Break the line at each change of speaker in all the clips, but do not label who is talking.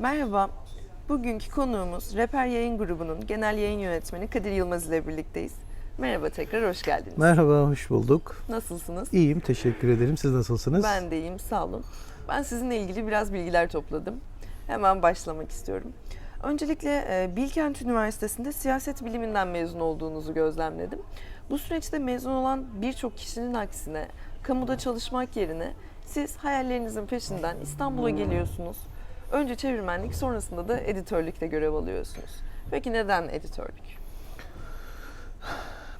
Merhaba. Bugünkü konuğumuz Reper Yayın Grubu'nun genel yayın yönetmeni Kadir Yılmaz ile birlikteyiz. Merhaba tekrar, hoş geldiniz.
Merhaba, hoş bulduk.
Nasılsınız?
İyiyim, teşekkür ederim. Siz nasılsınız?
Ben de iyiyim, sağ olun. Ben sizinle ilgili biraz bilgiler topladım. Hemen başlamak istiyorum. Öncelikle e, Bilkent Üniversitesi'nde siyaset biliminden mezun olduğunuzu gözlemledim. Bu süreçte mezun olan birçok kişinin aksine kamuda çalışmak yerine siz hayallerinizin peşinden İstanbul'a geliyorsunuz. Önce çevirmenlik, sonrasında da editörlükte görev alıyorsunuz. Peki neden editörlük?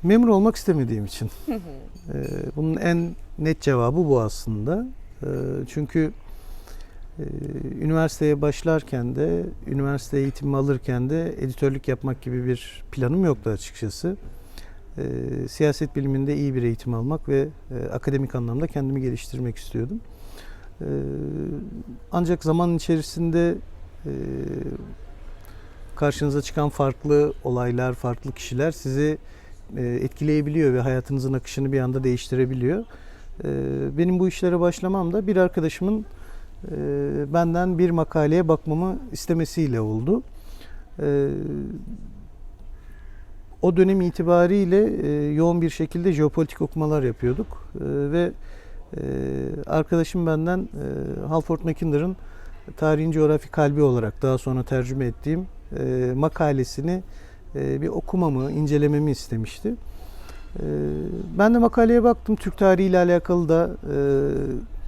Memur olmak istemediğim için. Ee, bunun en net cevabı bu aslında. Ee, çünkü e, üniversiteye başlarken de, üniversite eğitimimi alırken de editörlük yapmak gibi bir planım yoktu açıkçası. Ee, siyaset biliminde iyi bir eğitim almak ve e, akademik anlamda kendimi geliştirmek istiyordum. Ee, ancak zaman içerisinde e, karşınıza çıkan farklı olaylar, farklı kişiler sizi e, etkileyebiliyor ve hayatınızın akışını bir anda değiştirebiliyor. E, Benim bu işlere başlamam da bir arkadaşımın e, benden bir makaleye bakmamı istemesiyle oldu. E, O dönem itibariyle e, yoğun bir şekilde jeopolitik okumalar yapıyorduk ve e, arkadaşım benden e, Halford Mackinder'ın Tarihin Coğrafi Kalbi olarak daha sonra tercüme ettiğim e, makalesini e, bir okumamı, incelememi istemişti. E, ben de makaleye baktım. Türk tarihi ile alakalı da e,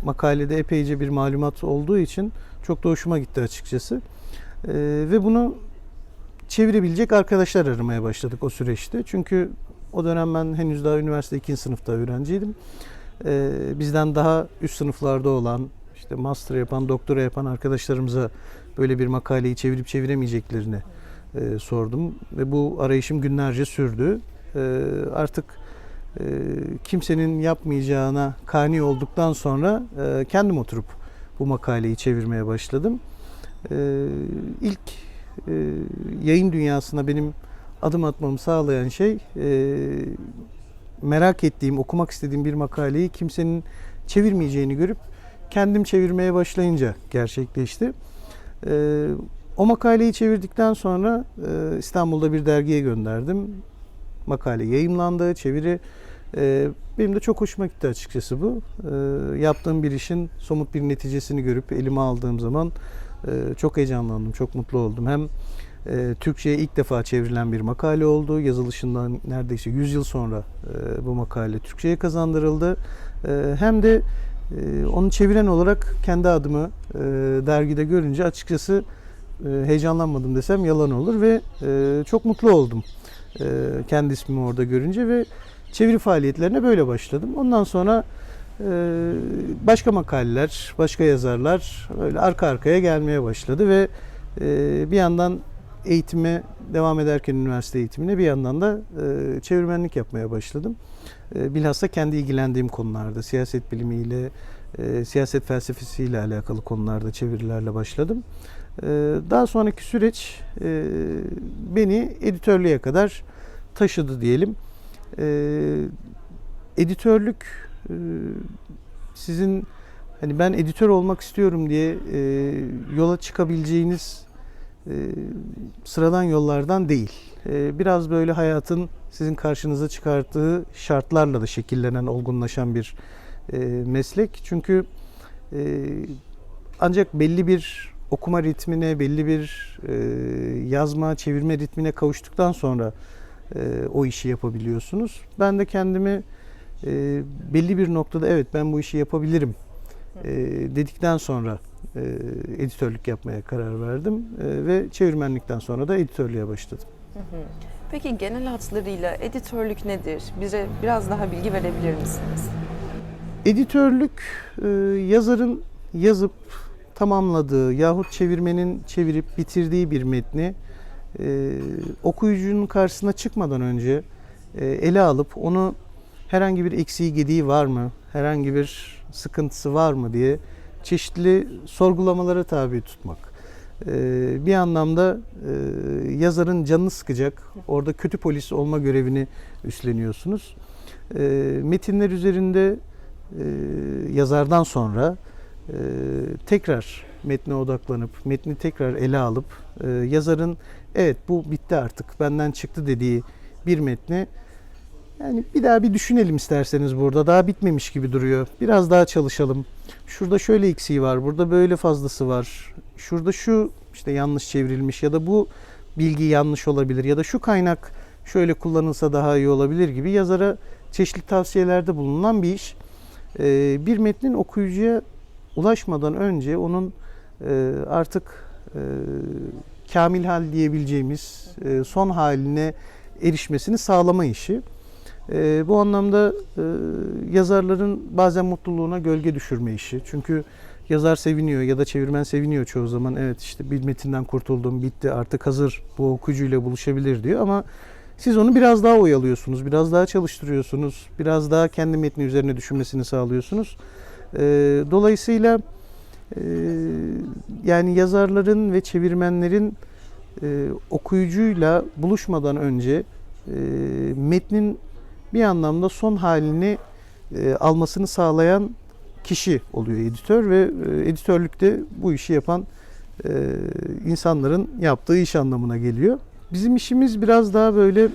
makalede epeyce bir malumat olduğu için çok da hoşuma gitti açıkçası. E, ve bunu çevirebilecek arkadaşlar aramaya başladık o süreçte. Çünkü o dönem ben henüz daha üniversite 2. sınıfta öğrenciydim. E, bizden daha üst sınıflarda olan, işte master yapan, doktora yapan arkadaşlarımıza böyle bir makaleyi çevirip çeviremeyeceklerini e, sordum ve bu arayışım günlerce sürdü. E, artık e, kimsenin yapmayacağına kani olduktan sonra e, kendim oturup bu makaleyi çevirmeye başladım. E, ilk e, yayın dünyasına benim adım atmamı sağlayan şey e, merak ettiğim, okumak istediğim bir makaleyi kimsenin çevirmeyeceğini görüp kendim çevirmeye başlayınca gerçekleşti. Ee, o makaleyi çevirdikten sonra e, İstanbul'da bir dergiye gönderdim. Makale yayımlandı, çeviri. e, benim de çok hoşuma gitti açıkçası bu. E, yaptığım bir işin somut bir neticesini görüp elime aldığım zaman e, çok heyecanlandım, çok mutlu oldum. Hem e, Türkçe'ye ilk defa çevrilen bir makale oldu. Yazılışından neredeyse 100 yıl sonra e, bu makale Türkçe'ye kazandırıldı. E, hem de ee, Onu çeviren olarak kendi adımı e, dergide görünce açıkçası e, heyecanlanmadım desem yalan olur ve e, çok mutlu oldum e, kendi ismimi orada görünce ve çeviri faaliyetlerine böyle başladım. Ondan sonra e, başka makaleler, başka yazarlar öyle arka arkaya gelmeye başladı ve e, bir yandan eğitime devam ederken üniversite eğitimine bir yandan da e, çevirmenlik yapmaya başladım. E, bilhassa kendi ilgilendiğim konularda siyaset bilimiyle, e, siyaset felsefesiyle alakalı konularda çevirilerle başladım. E, daha sonraki süreç e, beni editörlüğe kadar taşıdı diyelim. E, editörlük e, sizin hani ben editör olmak istiyorum diye e, yola çıkabileceğiniz sıradan yollardan değil. E, biraz böyle hayatın sizin karşınıza çıkarttığı şartlarla da şekillenen, olgunlaşan bir e, meslek. Çünkü e, ancak belli bir okuma ritmine, belli bir e, yazma, çevirme ritmine kavuştuktan sonra o işi yapabiliyorsunuz. Ben de kendimi belli bir noktada evet ben bu işi yapabilirim dedikten sonra e, editörlük yapmaya karar verdim E, ve çevirmenlikten sonra da editörlüğe başladım.
Peki genel hatlarıyla editörlük nedir? Bize biraz daha bilgi verebilir misiniz?
Editörlük e, yazarın yazıp tamamladığı yahut çevirmenin çevirip bitirdiği bir metni e, okuyucunun karşısına çıkmadan önce e, ele alıp onu herhangi bir eksiği gediği var mı, herhangi bir sıkıntısı var mı diye çeşitli sorgulamalara tabi tutmak. E, bir anlamda e, yazarın canını sıkacak, orada kötü polis olma görevini üstleniyorsunuz. E, metinler üzerinde e, yazardan sonra e, tekrar metne odaklanıp metni tekrar ele alıp yazarın evet bu bitti artık benden çıktı dediği bir metni yani bir daha bir düşünelim isterseniz burada daha bitmemiş gibi duruyor. Biraz daha çalışalım. Şurada şöyle eksiği var, burada böyle fazlası var. Şurada şu işte yanlış çevrilmiş ya da bu bilgi yanlış olabilir ya da şu kaynak şöyle kullanılsa daha iyi olabilir gibi yazara çeşitli tavsiyelerde bulunan bir iş. Ee, bir metnin okuyucuya ulaşmadan önce onun e, artık e, kamil hal diyebileceğimiz e, son haline erişmesini sağlama işi. E, bu anlamda e, yazarların bazen mutluluğuna gölge düşürme işi. Çünkü yazar seviniyor ya da çevirmen seviniyor çoğu zaman. Evet işte bir metinden kurtuldum, bitti artık hazır bu okuyucuyla buluşabilir diyor ama siz onu biraz daha oyalıyorsunuz, biraz daha çalıştırıyorsunuz, biraz daha kendi metni üzerine düşünmesini sağlıyorsunuz. E, dolayısıyla e, yani yazarların ve çevirmenlerin e, okuyucuyla buluşmadan önce e, metnin bir anlamda son halini e, almasını sağlayan kişi oluyor editör ve e, editörlükte bu işi yapan e, insanların yaptığı iş anlamına geliyor. Bizim işimiz biraz daha böyle e,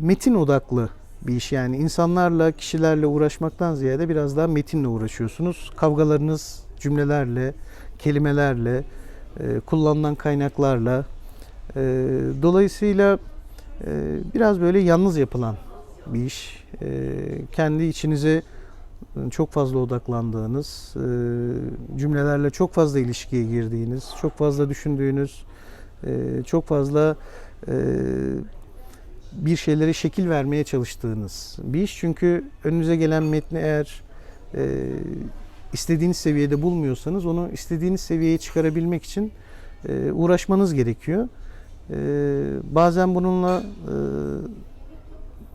metin odaklı bir iş yani insanlarla, kişilerle uğraşmaktan ziyade biraz daha metinle uğraşıyorsunuz. Kavgalarınız cümlelerle, kelimelerle, e, kullanılan kaynaklarla. E, dolayısıyla biraz böyle yalnız yapılan bir iş. E, kendi içinize çok fazla odaklandığınız, e, cümlelerle çok fazla ilişkiye girdiğiniz, çok fazla düşündüğünüz, e, çok fazla e, bir şeylere şekil vermeye çalıştığınız bir iş. Çünkü önünüze gelen metni eğer e, istediğiniz seviyede bulmuyorsanız onu istediğiniz seviyeye çıkarabilmek için e, uğraşmanız gerekiyor. E, bazen bununla e,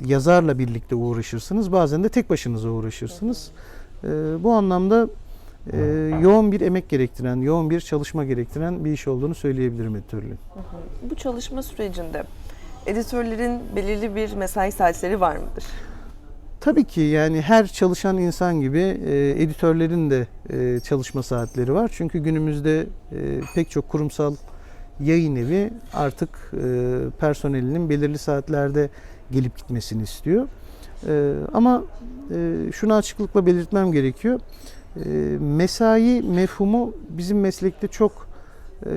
yazarla birlikte uğraşırsınız, bazen de tek başınıza uğraşırsınız. E, bu anlamda e, yoğun bir emek gerektiren, yoğun bir çalışma gerektiren bir iş olduğunu söyleyebilirim editörlüğün.
Bu çalışma sürecinde editörlerin belirli bir mesai saatleri var mıdır?
Tabii ki yani her çalışan insan gibi e, editörlerin de e, çalışma saatleri var. Çünkü günümüzde e, pek çok kurumsal yayın evi artık e, personelinin belirli saatlerde gelip gitmesini istiyor. E, ama e, şunu açıklıkla belirtmem gerekiyor. E, mesai mefhumu bizim meslekte çok e,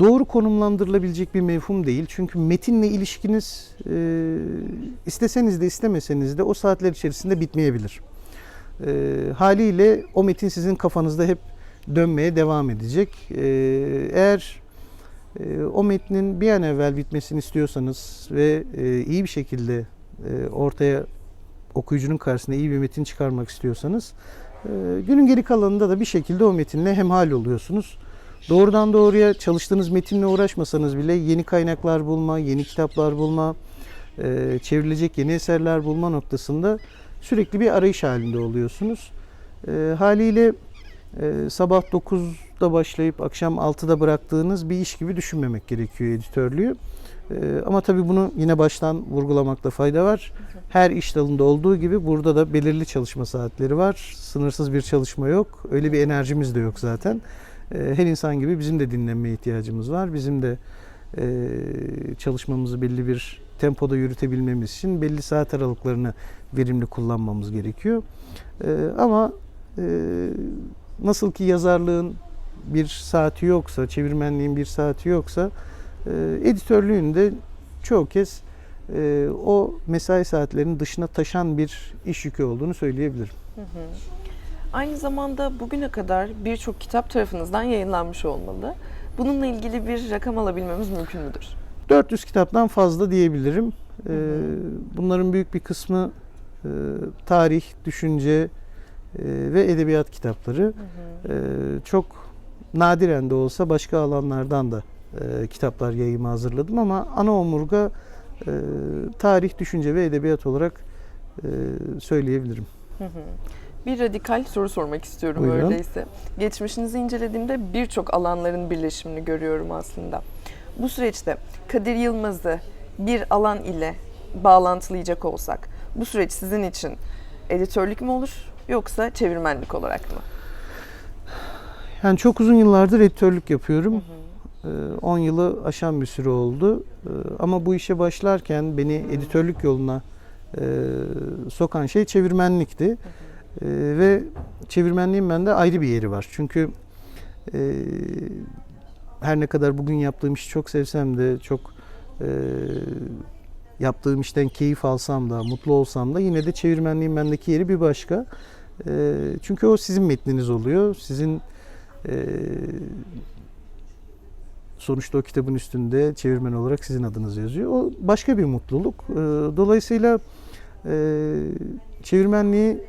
doğru konumlandırılabilecek bir mevhum değil. Çünkü metinle ilişkiniz e, isteseniz de istemeseniz de o saatler içerisinde bitmeyebilir. E, haliyle o metin sizin kafanızda hep dönmeye devam edecek. E, eğer e, o metnin bir an evvel bitmesini istiyorsanız ve e, iyi bir şekilde e, ortaya okuyucunun karşısına iyi bir metin çıkarmak istiyorsanız günün geri kalanında da bir şekilde o metinle hemhal oluyorsunuz. Doğrudan doğruya çalıştığınız metinle uğraşmasanız bile yeni kaynaklar bulma, yeni kitaplar bulma, çevrilecek yeni eserler bulma noktasında sürekli bir arayış halinde oluyorsunuz. Haliyle e, sabah 9'da başlayıp akşam 6'da bıraktığınız bir iş gibi düşünmemek gerekiyor editörlüğü. E, ama tabii bunu yine baştan vurgulamakta fayda var. Her iş dalında olduğu gibi burada da belirli çalışma saatleri var. Sınırsız bir çalışma yok. Öyle bir enerjimiz de yok zaten. E, her insan gibi bizim de dinlenmeye ihtiyacımız var. Bizim de e, çalışmamızı belli bir tempoda yürütebilmemiz için belli saat aralıklarını verimli kullanmamız gerekiyor. E, ama e, nasıl ki yazarlığın bir saati yoksa, çevirmenliğin bir saati yoksa, e, editörlüğün de çoğu kez e, o mesai saatlerinin dışına taşan bir iş yükü olduğunu söyleyebilirim.
Aynı zamanda bugüne kadar birçok kitap tarafınızdan yayınlanmış olmalı. Bununla ilgili bir rakam alabilmemiz mümkün müdür?
400 kitaptan fazla diyebilirim. E, bunların büyük bir kısmı e, tarih, düşünce ve edebiyat kitapları. E, çok nadiren de olsa başka alanlardan da e, kitaplar yayıma hazırladım ama ana omurga e, tarih, düşünce ve edebiyat olarak e, söyleyebilirim.
Bir radikal soru sormak istiyorum
Buyurun.
öyleyse. Geçmişinizi incelediğimde birçok alanların birleşimini görüyorum aslında. Bu süreçte Kadir Yılmaz'ı bir alan ile bağlantılayacak olsak, bu süreç sizin için editörlük mü olur, yoksa çevirmenlik olarak mı?
Yani çok uzun yıllardır editörlük yapıyorum. Ee, 10 yılı aşan bir süre oldu. Ee, Ama bu işe başlarken beni editörlük yoluna e, sokan şey çevirmenlikti. Ee, Ve çevirmenliğin bende ayrı bir yeri var. Çünkü e, her ne kadar bugün yaptığım işi çok sevsem de çok e, yaptığım işten keyif alsam da mutlu olsam da yine de çevirmenliğin bendeki yeri bir başka. E, Çünkü o sizin metniniz oluyor. Sizin e, sonuçta o kitabın üstünde çevirmen olarak sizin adınız yazıyor. O başka bir mutluluk. E, Dolayısıyla e, çevirmenliği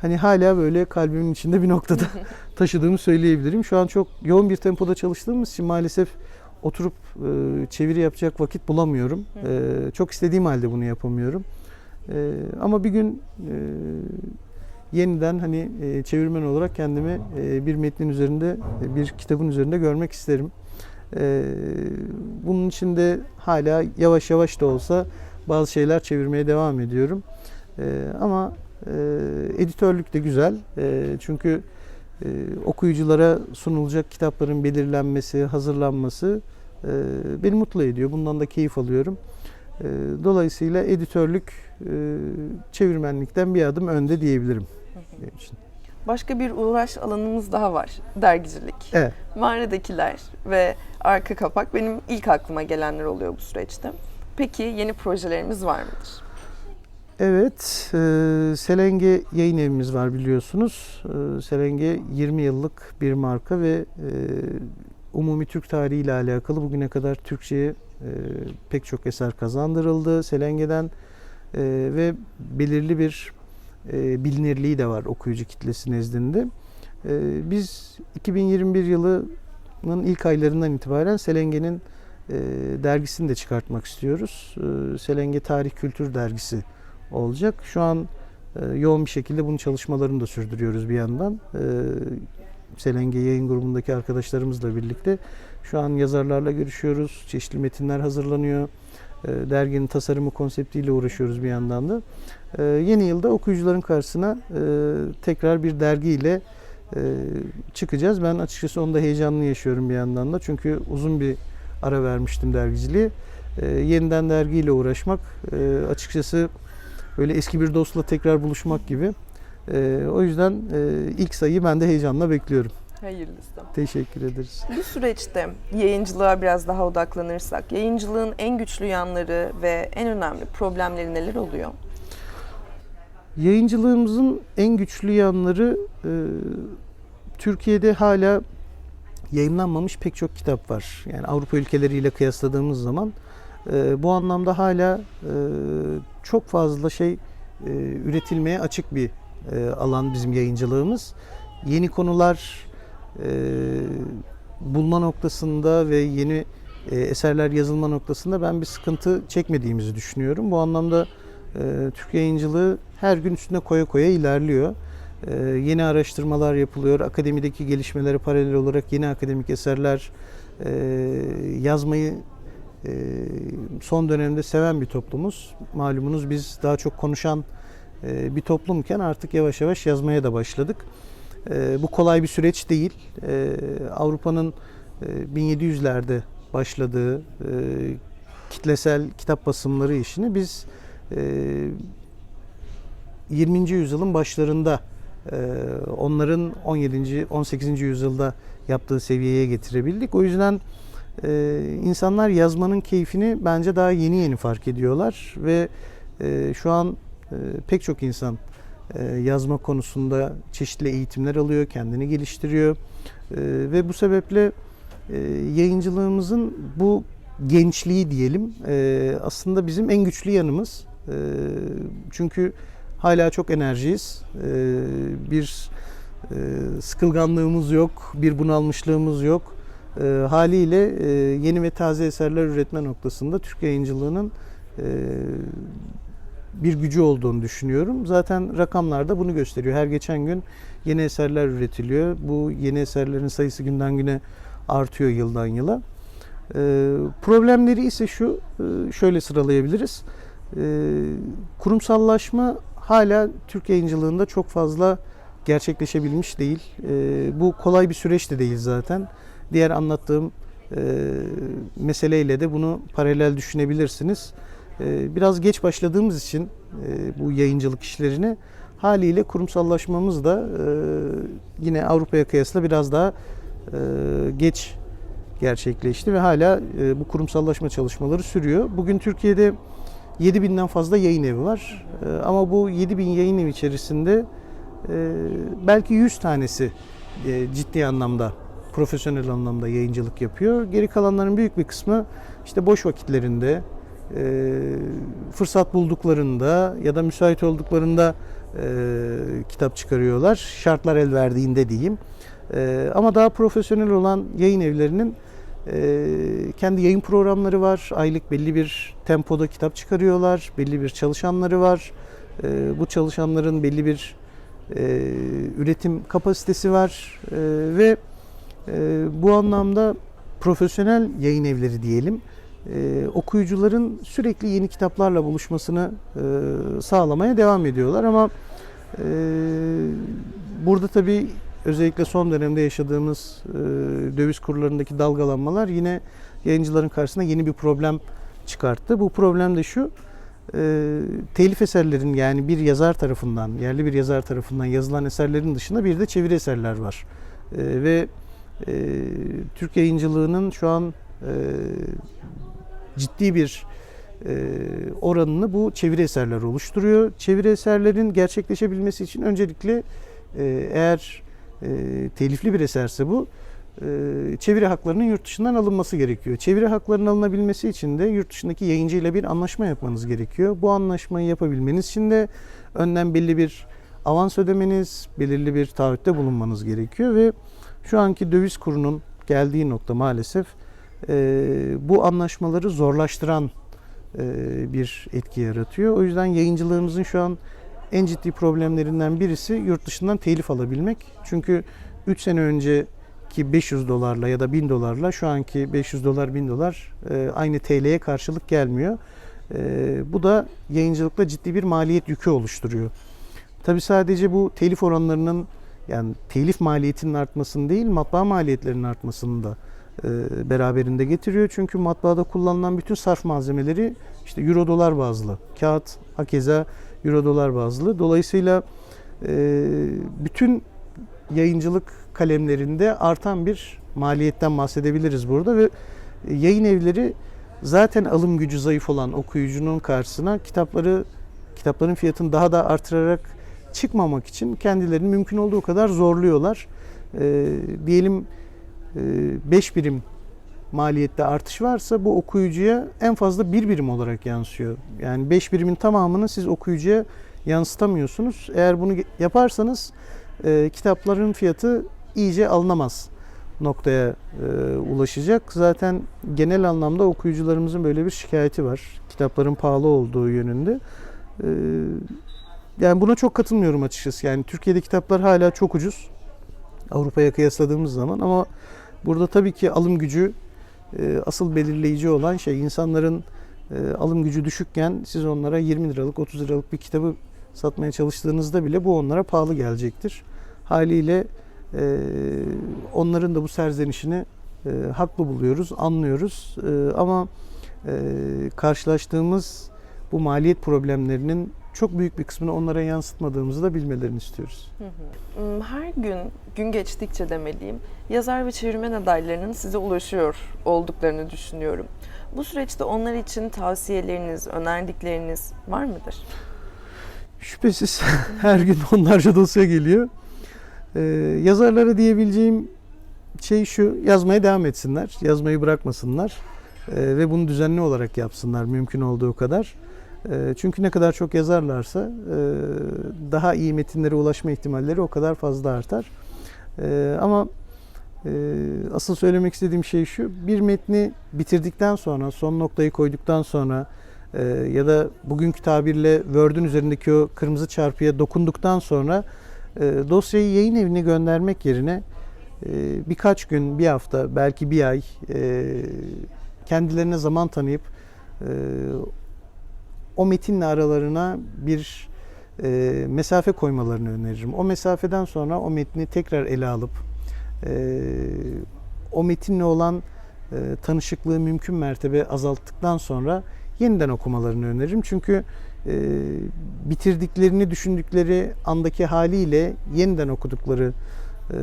hani hala böyle kalbimin içinde bir noktada taşıdığımı söyleyebilirim. Şu an çok yoğun bir tempoda çalıştığımız için maalesef oturup e, çeviri yapacak vakit bulamıyorum. E, çok istediğim halde bunu yapamıyorum. E, ama bir gün e, yeniden hani e, çevirmen olarak kendimi e, bir metnin üzerinde, e, bir kitabın üzerinde görmek isterim. E, bunun için de hala yavaş yavaş da olsa bazı şeyler çevirmeye devam ediyorum. E, ama e, editörlük de güzel. E, çünkü e, okuyuculara sunulacak kitapların belirlenmesi, hazırlanması e, beni mutlu ediyor. Bundan da keyif alıyorum. E, dolayısıyla editörlük e, çevirmenlikten bir adım önde diyebilirim benim için.
Başka bir uğraş alanımız daha var. Dergicilik.
Evet.
Mağaradakiler ve arka kapak benim ilk aklıma gelenler oluyor bu süreçte. Peki yeni projelerimiz var mıdır?
Evet, e, Selenge yayın evimiz var biliyorsunuz. E, Selenge 20 yıllık bir marka ve e, umumi Türk tarihi ile alakalı bugüne kadar Türkçe'ye e, pek çok eser kazandırıldı. Selenge'den e, ve belirli bir e, bilinirliği de var okuyucu kitlesi nezdinde. E, biz 2021 yılının ilk aylarından itibaren Selenge'nin e, dergisini de çıkartmak istiyoruz. E, Selenge Tarih Kültür Dergisi olacak. Şu an e, yoğun bir şekilde bunun çalışmalarını da sürdürüyoruz bir yandan. E, Selenge yayın grubundaki arkadaşlarımızla birlikte şu an yazarlarla görüşüyoruz. Çeşitli metinler hazırlanıyor. E, derginin tasarımı konseptiyle uğraşıyoruz bir yandan da. E, yeni yılda okuyucuların karşısına e, tekrar bir dergiyle e, çıkacağız. Ben açıkçası onu da heyecanlı yaşıyorum bir yandan da. Çünkü uzun bir ara vermiştim dergiciliğe. E, yeniden dergiyle uğraşmak e, açıkçası böyle eski bir dostla tekrar buluşmak gibi. E, o yüzden e, ilk sayıyı ben de heyecanla bekliyorum.
Hayırlısı.
Teşekkür ederiz.
Bu süreçte yayıncılığa biraz daha odaklanırsak, yayıncılığın en güçlü yanları ve en önemli problemleri neler oluyor?
Yayıncılığımızın en güçlü yanları e, Türkiye'de hala yayınlanmamış pek çok kitap var. Yani Avrupa ülkeleriyle kıyasladığımız zaman e, bu anlamda hala e, çok fazla şey e, üretilmeye açık bir e, alan bizim yayıncılığımız. Yeni konular bulma noktasında ve yeni eserler yazılma noktasında ben bir sıkıntı çekmediğimizi düşünüyorum. Bu anlamda Türk yayıncılığı her gün üstüne koya koya ilerliyor. Yeni araştırmalar yapılıyor. Akademideki gelişmelere paralel olarak yeni akademik eserler yazmayı son dönemde seven bir toplumuz. Malumunuz biz daha çok konuşan e, bir toplumken artık yavaş yavaş yazmaya da başladık. E, bu kolay bir süreç değil. E, Avrupa'nın e, 1700'lerde başladığı e, kitlesel kitap basımları işini biz e, 20. yüzyılın başlarında e, onların 17. 18. yüzyılda yaptığı seviyeye getirebildik. O yüzden e, insanlar yazmanın keyfini bence daha yeni yeni fark ediyorlar ve e, şu an e, pek çok insan e, yazma konusunda çeşitli eğitimler alıyor, kendini geliştiriyor E, ve bu sebeple e, yayıncılığımızın bu gençliği diyelim e, aslında bizim en güçlü yanımız. E, çünkü hala çok enerjiyiz. E, bir e, sıkılganlığımız yok, bir bunalmışlığımız yok. E, haliyle e, yeni ve taze eserler üretme noktasında Türk yayıncılığının e, bir gücü olduğunu düşünüyorum. Zaten rakamlar da bunu gösteriyor. Her geçen gün yeni eserler üretiliyor. Bu yeni eserlerin sayısı günden güne artıyor yıldan yıla. E, problemleri ise şu, e, şöyle sıralayabiliriz. E, kurumsallaşma hala Türk yayıncılığında çok fazla gerçekleşebilmiş değil. E, bu kolay bir süreç de değil zaten. Diğer anlattığım e, meseleyle de bunu paralel düşünebilirsiniz. E, biraz geç başladığımız için e, bu yayıncılık işlerini haliyle kurumsallaşmamız da e, yine Avrupa'ya kıyasla biraz daha e, geç gerçekleşti ve hala e, bu kurumsallaşma çalışmaları sürüyor. Bugün Türkiye'de 7000'den fazla yayın evi var. E, ama bu 7000 yayın evi içerisinde e, belki 100 tanesi e, ciddi anlamda profesyonel anlamda yayıncılık yapıyor. Geri kalanların büyük bir kısmı işte boş vakitlerinde, e, fırsat bulduklarında ya da müsait olduklarında e, kitap çıkarıyorlar. Şartlar el verdiğinde diyeyim. E, ama daha profesyonel olan yayın evlerinin e, kendi yayın programları var. Aylık belli bir tempoda kitap çıkarıyorlar. Belli bir çalışanları var. E, bu çalışanların belli bir e, üretim kapasitesi var E, ve bu anlamda profesyonel yayın evleri diyelim e, okuyucuların sürekli yeni kitaplarla buluşmasını e, sağlamaya devam ediyorlar ama e, burada tabii özellikle son dönemde yaşadığımız e, döviz kurlarındaki dalgalanmalar yine yayıncıların karşısına yeni bir problem çıkarttı. Bu problem de şu, e, telif eserlerin yani bir yazar tarafından, yerli bir yazar tarafından yazılan eserlerin dışında bir de çeviri eserler var. E, ve e, Türk yayıncılığının şu an e, ciddi bir e, oranını bu çeviri eserler oluşturuyor. Çeviri eserlerin gerçekleşebilmesi için öncelikle e, eğer e, telifli bir eserse bu e, çeviri haklarının yurt dışından alınması gerekiyor. Çeviri haklarının alınabilmesi için de yurt dışındaki yayıncıyla bir anlaşma yapmanız gerekiyor. Bu anlaşmayı yapabilmeniz için de önden belli bir avans ödemeniz, belirli bir taahhütte bulunmanız gerekiyor ve şu anki döviz kurunun geldiği nokta maalesef e, bu anlaşmaları zorlaştıran e, bir etki yaratıyor. O yüzden yayıncılığımızın şu an en ciddi problemlerinden birisi yurt dışından telif alabilmek. Çünkü 3 sene önceki 500 dolarla ya da 1000 dolarla şu anki 500 dolar 1000 dolar e, aynı TL'ye karşılık gelmiyor. E, bu da yayıncılıkla ciddi bir maliyet yükü oluşturuyor. Tabi sadece bu telif oranlarının yani telif maliyetinin artmasını değil matbaa maliyetlerinin artmasını da e, beraberinde getiriyor. Çünkü matbaada kullanılan bütün sarf malzemeleri işte euro dolar bazlı. Kağıt hakeza euro dolar bazlı. Dolayısıyla e, bütün yayıncılık kalemlerinde artan bir maliyetten bahsedebiliriz burada ve yayın evleri zaten alım gücü zayıf olan okuyucunun karşısına kitapları kitapların fiyatını daha da artırarak çıkmamak için kendilerini mümkün olduğu kadar zorluyorlar. E, diyelim 5 birim maliyette artış varsa bu okuyucuya en fazla bir birim olarak yansıyor. Yani 5 birimin tamamını siz okuyucuya yansıtamıyorsunuz. Eğer bunu yaparsanız e, kitapların fiyatı iyice alınamaz noktaya e, ulaşacak. Zaten genel anlamda okuyucularımızın böyle bir şikayeti var. Kitapların pahalı olduğu yönünde. E, yani buna çok katılmıyorum açıkçası. Yani Türkiye'de kitaplar hala çok ucuz. Avrupa'ya kıyasladığımız zaman ama burada tabii ki alım gücü e, asıl belirleyici olan şey insanların e, alım gücü düşükken siz onlara 20 liralık 30 liralık bir kitabı satmaya çalıştığınızda bile bu onlara pahalı gelecektir. Haliyle e, onların da bu serzenişini haklı buluyoruz, anlıyoruz. Ama karşılaştığımız bu maliyet problemlerinin çok büyük bir kısmını onlara yansıtmadığımızı da bilmelerini istiyoruz.
Hmm, Her gün, gün geçtikçe demeliyim, yazar ve çevirmen adaylarının size ulaşıyor olduklarını düşünüyorum. Bu süreçte onlar için tavsiyeleriniz, önerdikleriniz var mıdır?
Şüphesiz her gün onlarca dosya geliyor. Ee, yazarlara diyebileceğim şey şu, yazmaya devam etsinler, yazmayı bırakmasınlar Ee, ve bunu düzenli olarak yapsınlar mümkün olduğu kadar. Ee, çünkü ne kadar çok yazarlarsa e, daha iyi metinlere ulaşma ihtimalleri o kadar fazla artar. Ee, ama e, asıl söylemek istediğim şey şu, bir metni bitirdikten sonra, son noktayı koyduktan sonra e, ya da bugünkü tabirle Word'ün üzerindeki o kırmızı çarpıya dokunduktan sonra dosyayı yayın evine göndermek yerine birkaç gün, bir hafta, belki bir ay kendilerine zaman tanıyıp o metinle aralarına bir e, mesafe koymalarını öneririm. O mesafeden sonra o metni tekrar ele alıp e, o metinle olan e, tanışıklığı mümkün mertebe azalttıktan sonra yeniden okumalarını öneririm. Çünkü e, bitirdiklerini düşündükleri andaki haliyle yeniden okudukları e,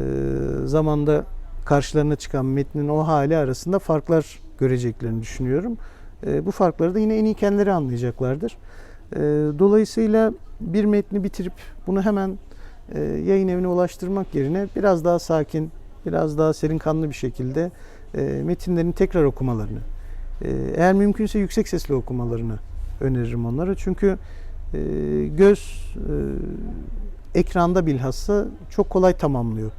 zamanda karşılarına çıkan metnin o hali arasında farklar göreceklerini düşünüyorum. E, bu farkları da yine en iyi kendileri anlayacaklardır. E, dolayısıyla bir metni bitirip bunu hemen e, yayın evine ulaştırmak yerine biraz daha sakin, biraz daha serin kanlı bir şekilde e, metinlerini tekrar okumalarını, e, eğer mümkünse yüksek sesle okumalarını öneririm onlara. Çünkü e, göz ekranda bilhassa çok kolay tamamlıyor.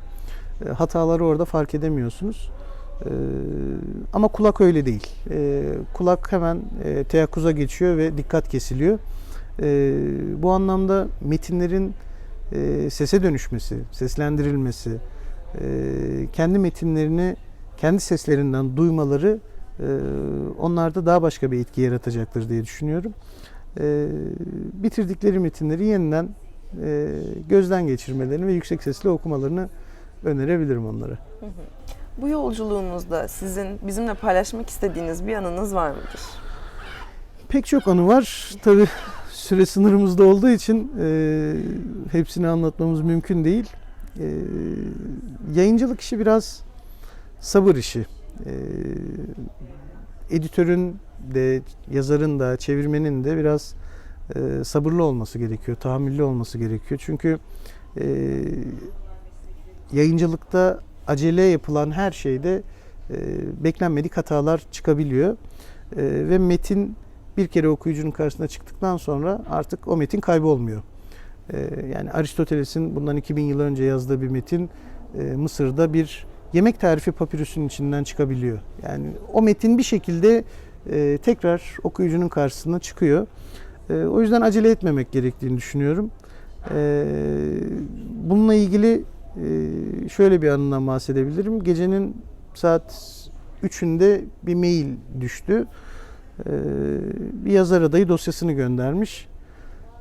Hataları orada fark edemiyorsunuz. E, ama kulak öyle değil. E, kulak hemen e, teyakkuza geçiyor ve dikkat kesiliyor. E, bu anlamda metinlerin e, sese dönüşmesi, seslendirilmesi, e, kendi metinlerini kendi seslerinden duymaları e, onlarda daha başka bir etki yaratacaktır diye düşünüyorum. E, bitirdikleri metinleri yeniden e, gözden geçirmelerini ve yüksek sesle okumalarını önerebilirim onlara.
Bu yolculuğunuzda sizin bizimle paylaşmak istediğiniz bir anınız var mıdır?
Pek çok anı var. Tabi süre sınırımızda olduğu için e, hepsini anlatmamız mümkün değil. E, yayıncılık işi biraz sabır işi. E, editörün de, yazarın da, çevirmenin de biraz e, sabırlı olması gerekiyor, tahammüllü olması gerekiyor. Çünkü e, yayıncılıkta acele yapılan her şeyde e, beklenmedik hatalar çıkabiliyor. E, ve metin bir kere okuyucunun karşısına çıktıktan sonra artık o metin kaybolmuyor. E, yani Aristoteles'in bundan 2000 yıl önce yazdığı bir metin e, Mısır'da bir yemek tarifi papirüsünün içinden çıkabiliyor. Yani o metin bir şekilde e, tekrar okuyucunun karşısına çıkıyor. E, o yüzden acele etmemek gerektiğini düşünüyorum. E, bununla ilgili e, şöyle bir anından bahsedebilirim. Gecenin saat 3'ünde bir mail düştü. E, bir yazar adayı dosyasını göndermiş.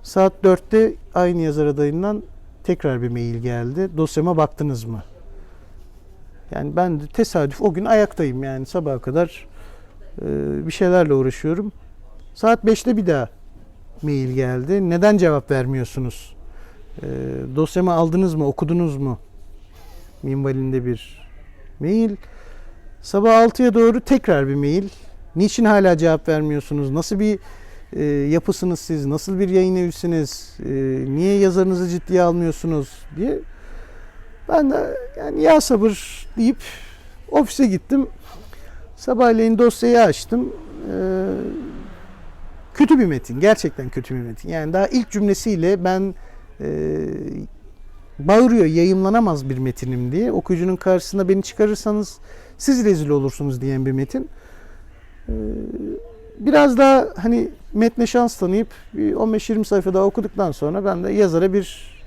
Saat 4'te aynı yazar adayından tekrar bir mail geldi. Dosyama baktınız mı? Yani ben de tesadüf o gün ayaktayım yani sabaha kadar e, bir şeylerle uğraşıyorum. Saat 5'te bir daha mail geldi. Neden cevap vermiyorsunuz? E, dosyamı aldınız mı, okudunuz mu? Minvalinde bir mail. Sabah 6'ya doğru tekrar bir mail. Niçin hala cevap vermiyorsunuz? Nasıl bir e, yapısınız siz? Nasıl bir yayın evisiniz? E, niye yazarınızı ciddiye almıyorsunuz diye. Ben de yani ya sabır deyip ofise gittim. Sabahleyin dosyayı açtım. Ee, kötü bir metin. Gerçekten kötü bir metin. Yani daha ilk cümlesiyle ben e, bağırıyor yayımlanamaz bir metinim diye. Okuyucunun karşısına beni çıkarırsanız siz rezil olursunuz diyen bir metin. Ee, biraz daha hani metne şans tanıyıp bir 15-20 sayfa daha okuduktan sonra ben de yazara bir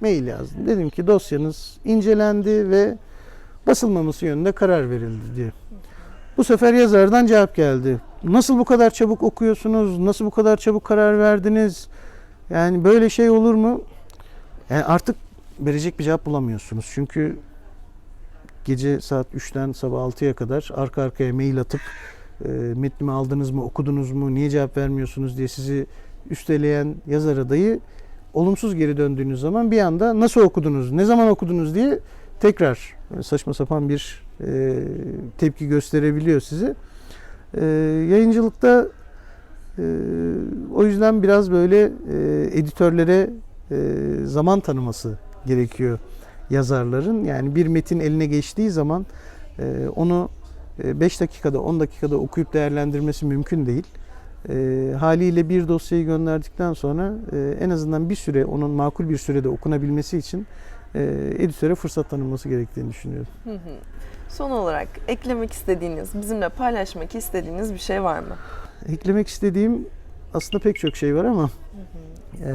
mail yazdım. Dedim ki dosyanız incelendi ve basılmaması yönünde karar verildi diye. Bu sefer yazardan cevap geldi. Nasıl bu kadar çabuk okuyorsunuz? Nasıl bu kadar çabuk karar verdiniz? Yani böyle şey olur mu? Yani artık verecek bir cevap bulamıyorsunuz. Çünkü gece saat 3'ten sabah 6'ya kadar arka arkaya mail atıp e, metnimi aldınız mı, okudunuz mu, niye cevap vermiyorsunuz diye sizi üsteleyen yazar adayı olumsuz geri döndüğünüz zaman bir anda nasıl okudunuz, ne zaman okudunuz diye tekrar böyle saçma sapan bir e, tepki gösterebiliyor size. E, yayıncılıkta e, o yüzden biraz böyle e, editörlere e, zaman tanıması gerekiyor yazarların. Yani bir metin eline geçtiği zaman e, onu 5 dakikada 10 dakikada okuyup değerlendirmesi mümkün değil. E, haliyle bir dosyayı gönderdikten sonra e, en azından bir süre onun makul bir sürede okunabilmesi için e, editöre fırsat tanınması gerektiğini düşünüyorum.
Hı hı. Son olarak eklemek istediğiniz, bizimle paylaşmak istediğiniz bir şey var mı?
Eklemek istediğim aslında pek çok şey var ama e,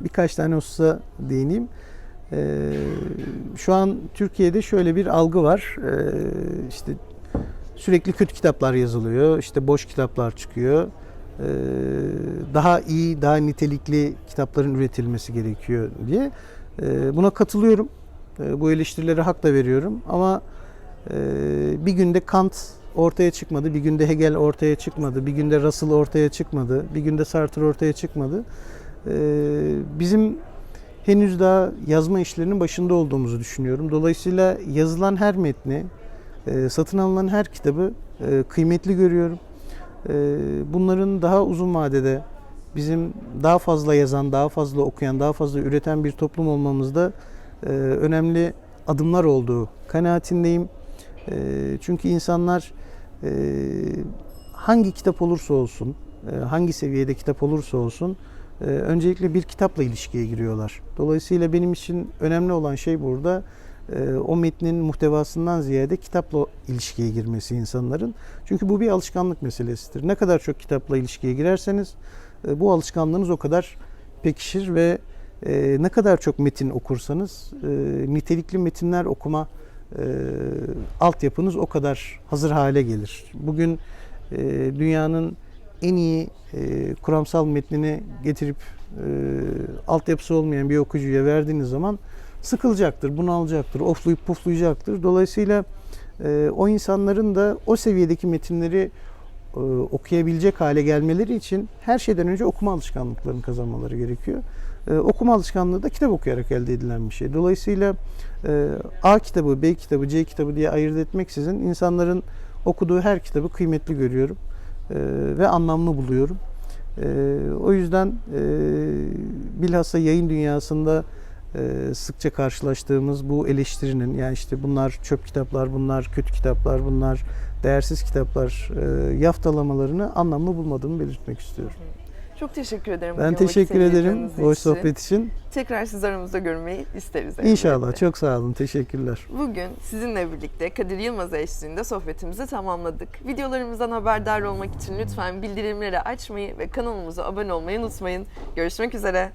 birkaç tane hususa değineyim. E, şu an Türkiye'de şöyle bir algı var. E, işte sürekli kötü kitaplar yazılıyor, işte boş kitaplar çıkıyor. e, daha iyi, daha nitelikli kitapların üretilmesi gerekiyor diye. E, buna katılıyorum. E, bu eleştirilere hak da veriyorum. Ama e, bir günde Kant ortaya çıkmadı, bir günde Hegel ortaya çıkmadı, bir günde Russell ortaya çıkmadı, bir günde Sartre ortaya çıkmadı. E, bizim henüz daha yazma işlerinin başında olduğumuzu düşünüyorum. Dolayısıyla yazılan her metni, e, satın alınan her kitabı e, kıymetli görüyorum. E, bunların daha uzun vadede bizim daha fazla yazan, daha fazla okuyan, daha fazla üreten bir toplum olmamızda önemli adımlar olduğu kanaatindeyim. E, çünkü insanlar e, hangi kitap olursa olsun, e, hangi seviyede kitap olursa olsun e, öncelikle bir kitapla ilişkiye giriyorlar. Dolayısıyla benim için önemli olan şey burada o metnin muhtevasından ziyade kitapla ilişkiye girmesi insanların. Çünkü bu bir alışkanlık meselesidir. Ne kadar çok kitapla ilişkiye girerseniz bu alışkanlığınız o kadar pekişir ve ne kadar çok metin okursanız nitelikli metinler okuma e, altyapınız o kadar hazır hale gelir. Bugün e, dünyanın en iyi e, kuramsal metnini getirip e, altyapısı olmayan bir okuyucuya verdiğiniz zaman sıkılacaktır, bunalacaktır, oflayıp puflayacaktır. Dolayısıyla e, o insanların da o seviyedeki metinleri e, okuyabilecek hale gelmeleri için her şeyden önce okuma alışkanlıklarını kazanmaları gerekiyor. E, okuma alışkanlığı da kitap okuyarak elde edilen bir şey. Dolayısıyla e, A kitabı, B kitabı, C kitabı diye ayırt etmeksizin insanların okuduğu her kitabı kıymetli görüyorum e, ve anlamlı buluyorum. E, o yüzden e, bilhassa yayın dünyasında e, sıkça karşılaştığımız bu eleştirinin yani işte bunlar çöp kitaplar, bunlar kötü kitaplar, bunlar değersiz kitaplar e, yaftalamalarını anlamlı bulmadığımı belirtmek istiyorum.
Çok teşekkür ederim.
Ben teşekkür ederim hoş
için.
sohbet için.
Tekrar siz aramızda görmeyi isteriz.
İnşallah.
elbette.
Çok sağ olun. Teşekkürler.
Bugün sizinle birlikte Kadir Yılmaz eşliğinde sohbetimizi tamamladık. Videolarımızdan haberdar olmak için lütfen bildirimleri açmayı ve kanalımıza abone olmayı unutmayın. Görüşmek üzere.